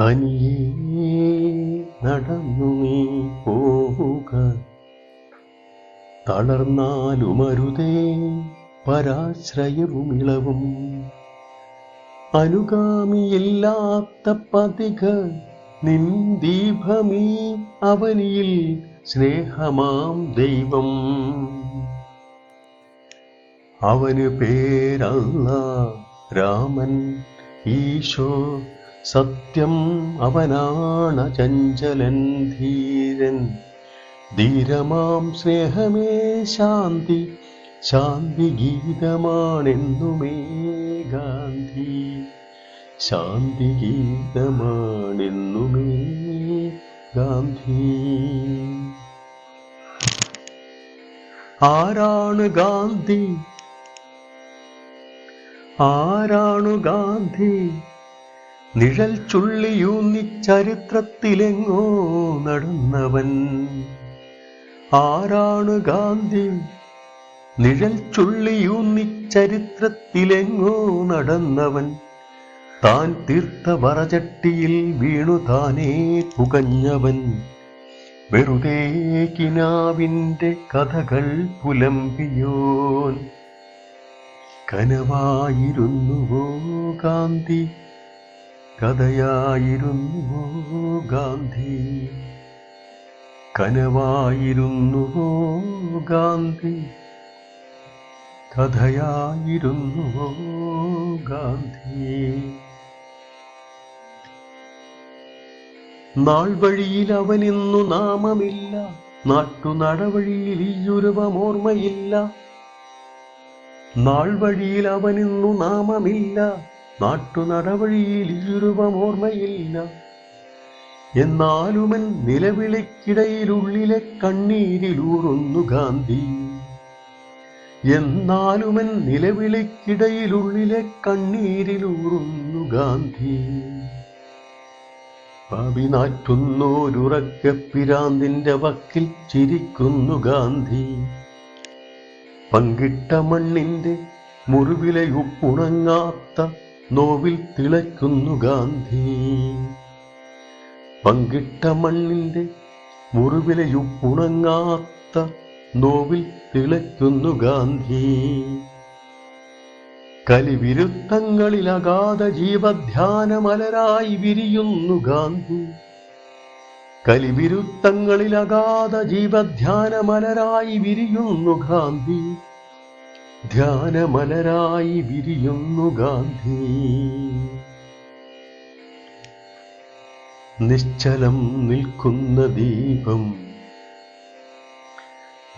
തനിയേ നടന്നു നീ പോവുക. തളർന്നാലുമരുതേ പരാശ്രയവും ഇളവും. അനുഗാമിയില്ലാത്ത പതിക നിൻ ദീപമീ അവനിയിൽ സ്നേഹമാം ദൈവം. അവന് പേരല്ല രാമൻ ഈശോ സത്യം അവനാണ് ചഞ്ചലൻ ധീരൻ. ധീരമാം സ്നേഹമേ ശാന്തി ശാന്തി ഗീതമാണെന്നുമേ ഗാന്ധി. ശാന്തി ഗീതമാണെന്നുമേ ഗാന്ധി. ആരാണ് ഗാന്ധി? ആരാണു ഗാന്ധി? നിഴൽ ചുള്ളിയൂന്നി ചരിത്രത്തിലെങ്ങോ നടന്നവൻ. ആരാണ് ഗാന്ധി? നിഴൽ ചുള്ളിയൂന്നി ചരിത്രത്തിലെങ്ങോ നടന്നവൻ. താൻ തീർത്ത വറചട്ടിയിൽ വീണു താനേ പുകഞ്ഞവൻ. വെറുതെ കിനാവിന്റെ കഥകൾ പുലമ്പിയോൻ. കനവായിരുന്നുവോ ഗാന്ധി? കഥയായിരുന്നുവോ ഗാന്ധി. കനവായിരുന്നുവോ ഗാന്ധി. കഥയായിരുന്നുവോ ഗാന്ധി. നാൾ വഴിയിൽ അവനിന്നു നാമമില്ല. നാട്ടു നടവഴിയിൽ ഈയുരുവമോർമ്മയില്ല നാൾ വഴിയിൽ അവനിന്നു നാമമില്ല. നാട്ടു നടവഴിയിൽ ഓർമ്മയില്ല എന്നാലുമൻ നിലവിളിക്കിടയിലുള്ളിലെ കണ്ണീരിലൂറുന്നു ഗാന്ധി. എന്നാലുമൻ നിലവിളിക്കിടയിലുള്ളിലെ കണ്ണീരിലൂറുന്നു ഗാന്ധി. പാപി നാറ്റുന്നോരുറക്ക പിരാന്തിന്റെ വക്കിൽ ചിരിക്കുന്നു ഗാന്ധി. പങ്കിട്ട മണ്ണിന്റെ മുറിവിലെ ഉപ്പുണങ്ങാത്ത നോവിൽ തിളയ്ക്കുന്നു ഗാന്ധി. പങ്കിട്ട മണ്ണിന്റെ മുറിവിലയുപ്പുണങ്ങാത്ത നോവിൽ തിളയ്ക്കുന്നു ഗാന്ധി. കലിവിരുദ്ധങ്ങളിൽ അഗാധ ജീവധ്യാനമലരായി വിരിയുന്നു ഗാന്ധി. കലിവിരുദ്ധങ്ങളിൽ അഗാധ ജീവധ്യാനമലരായി വിരിയുന്നു ഗാന്ധി. ധ്യാനമലരായി വിരിയുന്നു ഗാന്ധി. നിശ്ചലം നിൽക്കുന്ന ദീപം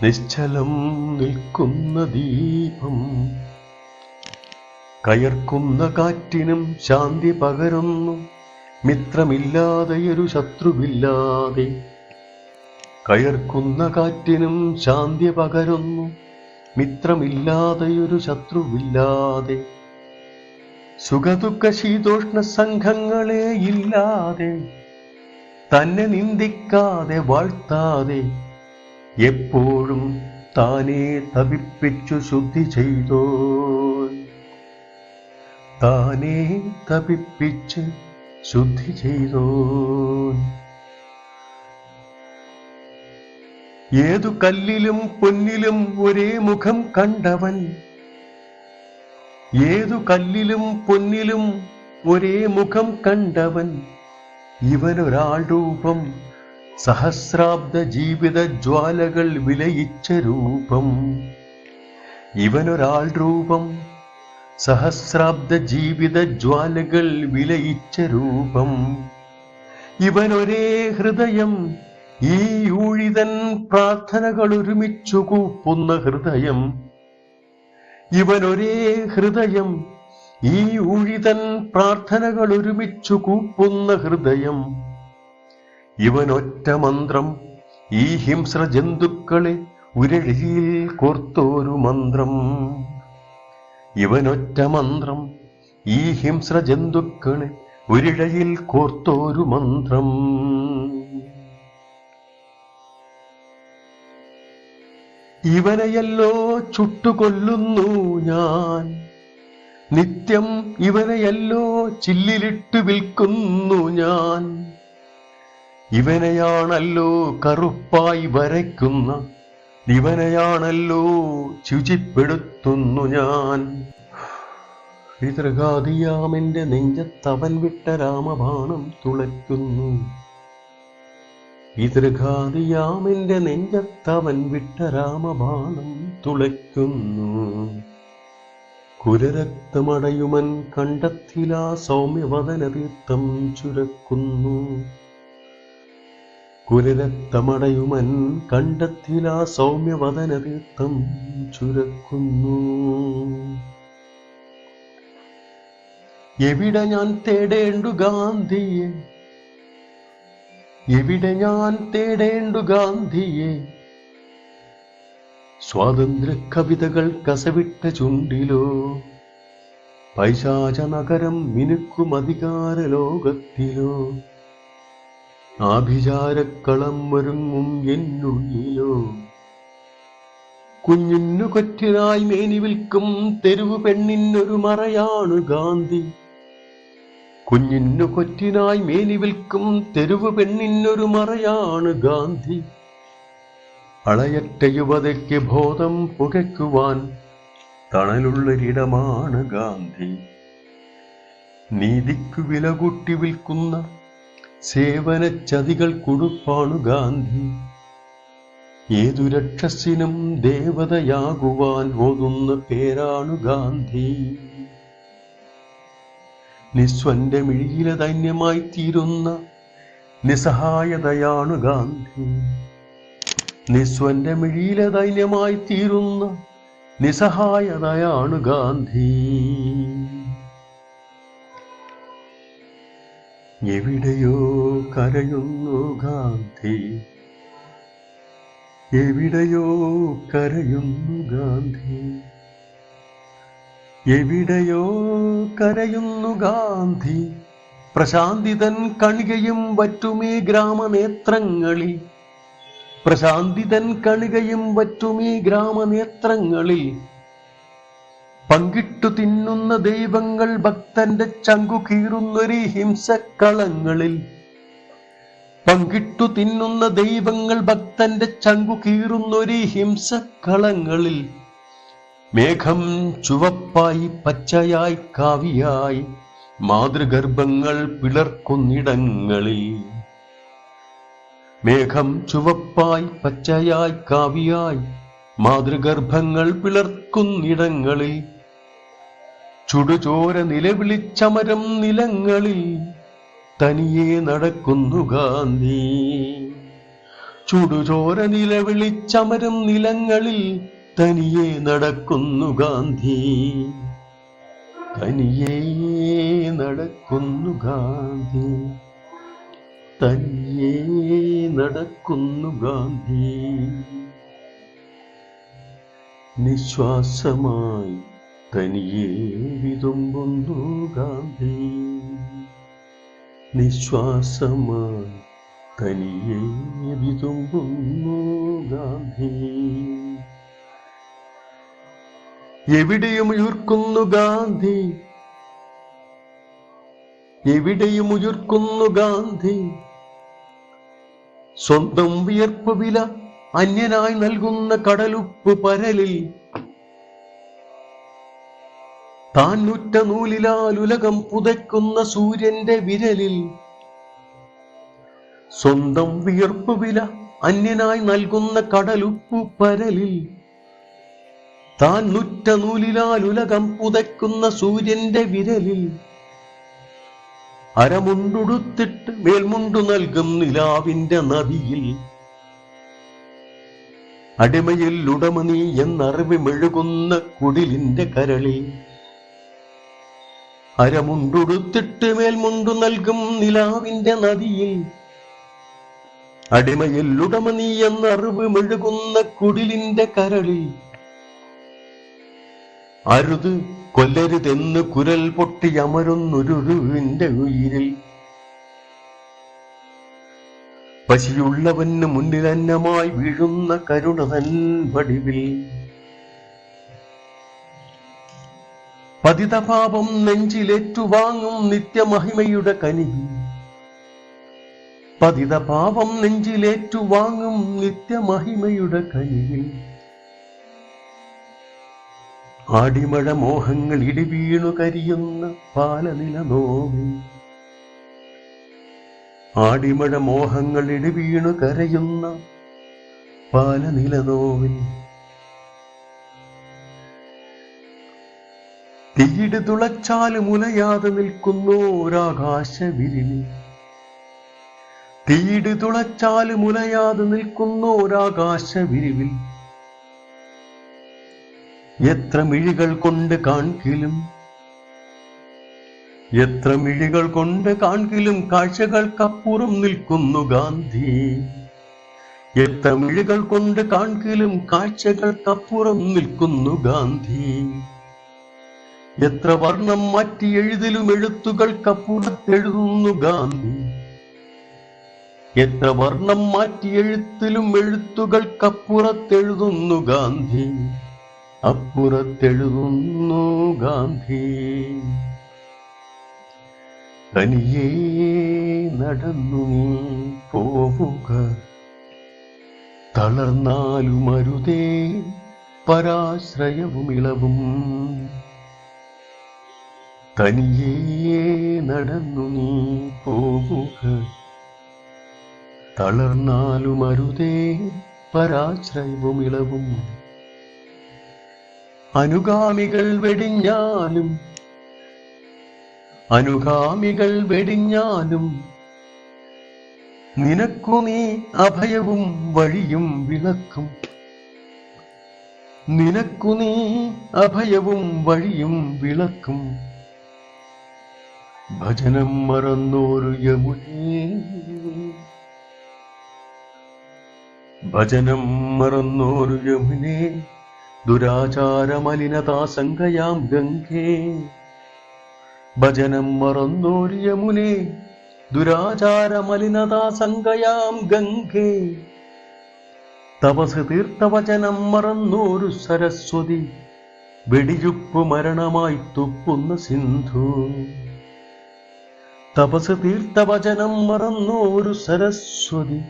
നിശ്ചലം നിൽക്കുന്ന ദീപം. കയർക്കുന്ന കാറ്റിനും ശാന്തി പകരുന്നു മിത്രമില്ലാതെ ഒരു ശത്രുവില്ലാതെ. കയർക്കുന്ന കാറ്റിനും ശാന്തി പകരുന്നു മിത്രമില്ലാതെ ഒരു ശത്രുവില്ലാതെ സുഖദുഃഖ ശീതോഷ്ണ സംഘങ്ങളെ ഇല്ലാതെ തന്നെ നിന്ദിക്കാതെ വാഴ്ത്താതെ എപ്പോഴും താനെ തപിപ്പിച്ചു ശുദ്ധി ചെയ്തോ. താനെ തപിപ്പിച്ച് ശുദ്ധി ചെയ്തോ. ഏതു കല്ലിലും പൊന്നിലും ഒരേ മുഖം കണ്ടവൻ. ഏതു കല്ലിലും പൊന്നിലും ഒരേ മുഖം കണ്ടവൻ. ഇവനൊരാൾ രൂപം സഹസ്രാബ്ദ ജീവിത ജ്വാലകൾ വിലയിച്ച രൂപം. ഇവനൊരാൾ രൂപം സഹസ്രാബ്ദ ജീവിത ജ്വാലകൾ വിലയിച്ച രൂപം. ഇവനൊരേ ഹൃദയം ഈ ഊഴിതൻ പ്രാർത്ഥനകൾ ഒരുമിച്ചു കൂപ്പുന്ന ഹൃദയം. ഇവനൊരേ ഹൃദയം ഈ ഊഴിതൻ പ്രാർത്ഥനകൾ ഒരുമിച്ചു കൂപ്പുന്ന ഹൃദയം. ഇവനൊറ്റ മന്ത്രം ഈ ഹിംസ്ര ജന്തുക്കളെ ഉരഴിയിൽ കോർത്തോരു മന്ത്രം. ഇവനൊറ്റ മന്ത്രം ഈ ഹിംസ്ര ജന്തുക്കളെ ഒരിഴയിൽ കോർത്തോരു മന്ത്രം. ഇവനെയല്ലോ ചുട്ടുകൊല്ലുന്നു ഞാൻ. നിത്യം ഇവനെയല്ലോ ചില്ലിലിട്ട് വിൽക്കുന്നു ഞാൻ. ഇവനെയാണല്ലോ കറുപ്പായി വരയ്ക്കുന്ന ഇവനെയാണല്ലോ ശുചിപ്പെടുത്തുന്നു ഞാൻ. പിതൃഘാതിയാമെന്റെ നെഞ്ചത്തവൻ വിട്ട രാമബാണം തുളയ്ക്കുന്നു. പിതൃഘാതിയാമെന്റെ നെഞ്ചത്തവൻ വിട്ട രാമബാണം തുളയ്ക്കുന്നു. കുലരക്തമടയുമൻ കണ്ടത്തിലാ സൗമ്യവദനതീർത്ഥം ചുരക്കുന്നു. കുലരക്തമടയുമൻ കണ്ടത്തിലാ സൗമ്യവദനതീർത്ഥം ചുരക്കുന്നു. എവിടെ ഞാൻ തേടേണ്ടു ഗാന്ധിയെ? എവിടെ ഞാൻ തേടേണ്ടു ഗാന്ധിയെ? സ്വാതന്ത്ര്യ കവിതകൾ കസവിട്ട ചുണ്ടിലോ? പൈശാച നഗരം മിനുക്കും അധികാര ലോകത്തിലോ ആഭിചാരക്കളം ഒരുങ്ങും എന്നുള്ളിലോ? കുഞ്ഞിന്നു കൊറ്റിനായി മേനി വിൽക്കും തെരുവു പെണ്ണിനൊരു മറയാണ് ഗാന്ധി. കുഞ്ഞിനു കൊറ്റിനായി മേലി വിൽക്കും തെരുവ് പെണ്ണിനൊരു മറയാണ് ഗാന്ധി. അളയറ്റ യുവതയ്ക്ക് ബോധം പുകയ്ക്കുവാൻ തണലുള്ളൊരിടമാണ് ഗാന്ധി. നീതിക്കു വില കൂട്ടി വിൽക്കുന്ന സേവന ചതികൾ കുടുപ്പാണു ഗാന്ധി. ഏതു രക്ഷസിനും ദേവതയാകുവാൻ ഓതുന്ന പേരാണു ഗാന്ധി. നിസ്വന്റെ മിഴിയിലെ ധന്യമായി തീരുന്ന നിസ്സഹായതയാണു ഗാന്ധി. നിസ്വന്റെ മിഴിയിലെ ദൈന്യമായി തീരുന്ന നിസ്സഹായതയാണു ഗാന്ധി. എവിടെയോ കരയുന്നു ഗാന്ധി. എവിടെയോ കരയുന്നു ഗാന്ധി. എവിടെയോ കരയുന്നു ഗാന്ധി. പ്രശാന്തിതൻ കണികയും വറ്റുമീ ഗ്രാമനേത്രങ്ങളിൽ. പ്രശാന്തിതൻ കണികയും വറ്റുമീ ഗ്രാമനേത്രങ്ങളിൽ. പങ്കിട്ടു തിന്നുന്ന ദൈവങ്ങൾ ഭക്തന്റെ ചങ്കു കീറുന്നൊരു ഹിംസക്കളങ്ങളിൽ. പങ്കിട്ടു തിന്നുന്ന ദൈവങ്ങൾ ഭക്തന്റെ ചങ്കു കീറുന്നൊരു ഹിംസക്കളങ്ങളിൽ. മേഘം ചുവപ്പായി പച്ചയായി കാവിയായി മാതൃഗർഭങ്ങൾ പിളർക്കുന്നിടങ്ങളിൽ. മേഘം ചുവപ്പായി പച്ചയായി കാവിയായി മാതൃഗർഭങ്ങൾ പിളർക്കുന്നിടങ്ങളിൽ. ചുടുചോര നിലവിളിച്ചമരം നിലങ്ങളിൽ തനിയെ നടക്കുന്നു ഗാന്ധി. ചുടുചോര നിലവിളിച്ചമരം നിലങ്ങളിൽ തനിയെ നടക്കുന്നു ഗാന്ധി. തനിയെ നടക്കുന്നു ഗാന്ധി. തനിയെ നടക്കുന്നു ഗാന്ധി. നിശ്വാസമായി തനിയെ വിതുമ്പുന്നു ഗാന്ധി. നിശ്വാസമായി തനിയെ വിതുമ്പുന്നു ഗാന്ധി. എവിടെയും ഉയർക്കുന്നു ഗാന്ധി. എവിടെയും ഉയർക്കുന്നു ഗാന്ധി. സ്വന്തം വിയർപ്പ് വില അന്യനായി നൽകുന്ന കടലുപ്പ് പരലിൽ. താൻ ഉറ്റ നൂലിലാൽ ഉലകം പുതയ്ക്കുന്ന സൂര്യന്റെ വിരലിൽ. സ്വന്തം വിയർപ്പ് വില അന്യനായി നൽകുന്ന കടലുപ്പ് പരലിൽ. താൻ നുറ്റ നൂലിലാൽ ഉലകം പുതയ്ക്കുന്ന സൂര്യന്റെ വിരലിൽ അരമുണ്ടുടുത്തിട്ട് മേൽമുണ്ടു നൽകും നിലാവിന്റെ നദിയിൽ. അടിമയിൽ ഉടമ നീ എന്നറിവി മെഴുകുന്ന കുടിലിന്റെ കരളിൽ. അരമുണ്ടുടുത്തിട്ട് മേൽമുണ്ടു നൽകും നിലാവിന്റെ നദിയിൽ. അടിമയിൽ ഉടമ നീ എന്നറിവ് മെഴുകുന്ന കുടിലിന്റെ കരളിൽ. അരുത് കൊല്ലരുതെന്ന് കുരൽ പൊട്ടി അമരുന്നൊരുവിന്റെ ഉയിരിൽ. പശിയുള്ളവന് മുന്നിൽ അന്നമായി വീഴുന്ന കരുണതൻ വടിവിൽ. പതിതപാപം നെഞ്ചിലേറ്റുവാങ്ങും നിത്യമഹിമയുടെ കനി പതിതപാപം നെഞ്ചിലേറ്റുവാങ്ങും നിത്യമഹിമയുടെ കനിവിൽ. ആടിമഴ മോഹങ്ങൾ ഇടിവീണു കരിയുന്ന പാലനില നോവി ആടിമഴ മോഹങ്ങൾ ഇടിവീണു കരയുന്ന പാലനില നോവി തീയിട് തുളച്ചാലും ഉലയാതെ നിൽക്കുന്നോരാകാശ വിരിനി തീയിട് ഉലയാതെ നിൽക്കുന്നോരാകാശ വിരിവിൽ എത്ര മിഴികൾ കൊണ്ട് കാൺകിലും? എത്ര മിഴികൾ കൊണ്ട് കാൺകിലും കാഴ്ചകൾക്കപ്പുറം നിൽക്കുന്നു ഗാന്ധി. എത്ര മിഴികൾ കൊണ്ട് കാൺകിലും കാഴ്ചകൾക്കപ്പുറം നിൽക്കുന്നു ഗാന്ധി. എത്ര വർണം മാറ്റി എഴുതിലും എഴുത്തുകൾക്കപ്പുറത്തെഴുതുന്നു ഗാന്ധി. എത്ര വർണം മാറ്റി എഴുത്തിലും എഴുത്തുകൾക്കപ്പുറത്തെഴുതുന്നു ഗാന്ധി. അപ്പുറത്തെഴുതുന്നു ഗാന്ധി. തനിയേ നടന്നു പോവുക. തളർന്നാലും അരുതേ പരാശ്രയവും ഇളവും. തനിയേ നടന്നു നീ പോവുക. തളർന്നാലും അരുതേ പരാശ്രയവും ഇളവും. അനുഗാമികൾ വെടിഞ്ഞാലും അനുഗാമികൾ വെടിഞ്ഞാലും നിനക്കു നീ അഭയവും വഴിയും വിളക്കും. നിനക്കു നീ അഭയവും വഴിയും വിളക്കും. ഭജനം മറന്നോരു യമുനേ. ഭജനം മറന്നോരു യമുനേ. ദുരാചാരമലിനതാസംഗയാം ഗംഗേ. ഭജനം മറന്നോരു യമുനേ ദുരാചാരമലിനതാസംഗയാം ഗംഗേ. തപസ് തീർത്ഥവചനം മറന്നോരു സരസ്വതി വെടിയുപ്പ് മരണമായി തുപ്പുന്ന സിന്ധു. തപസ് തീർത്ഥവചനം മറന്നോരു സരസ്വതി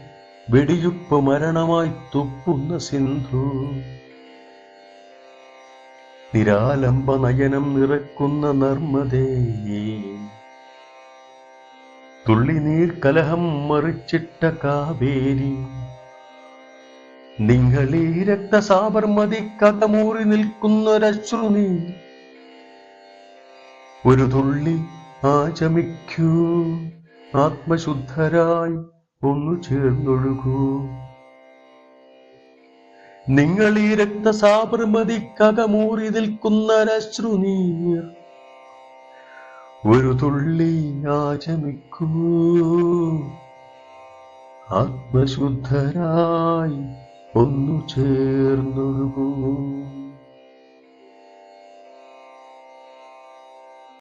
വെടിയുപ്പ് മരണമായി തുപ്പുന്ന സിന്ധു. നിരാലംബ നയനം നിറക്കുന്ന നർമ്മദേ. തുള്ളിനീർ കലഹം മറിച്ചിട്ട കാവേരി. നിങ്ങളീ രക്തസാബർമതി കഥമൂറി നിൽക്കുന്നൊരശ്രുനി ഒരു തുള്ളി ആചമിക്കൂ. ആത്മശുദ്ധരായി ഒന്നു ചേർന്നൊഴുകൂ. നിങ്ങൾ ഈ രക്തസാബർമതിക്കകമൂറി നിൽക്കുന്നൊരശ്രുനീർ ഒരു തുള്ളി ആചമിക്കൂ ആത്മശുദ്ധരായി ഒന്നു ചേർന്നൊഴുകൂ.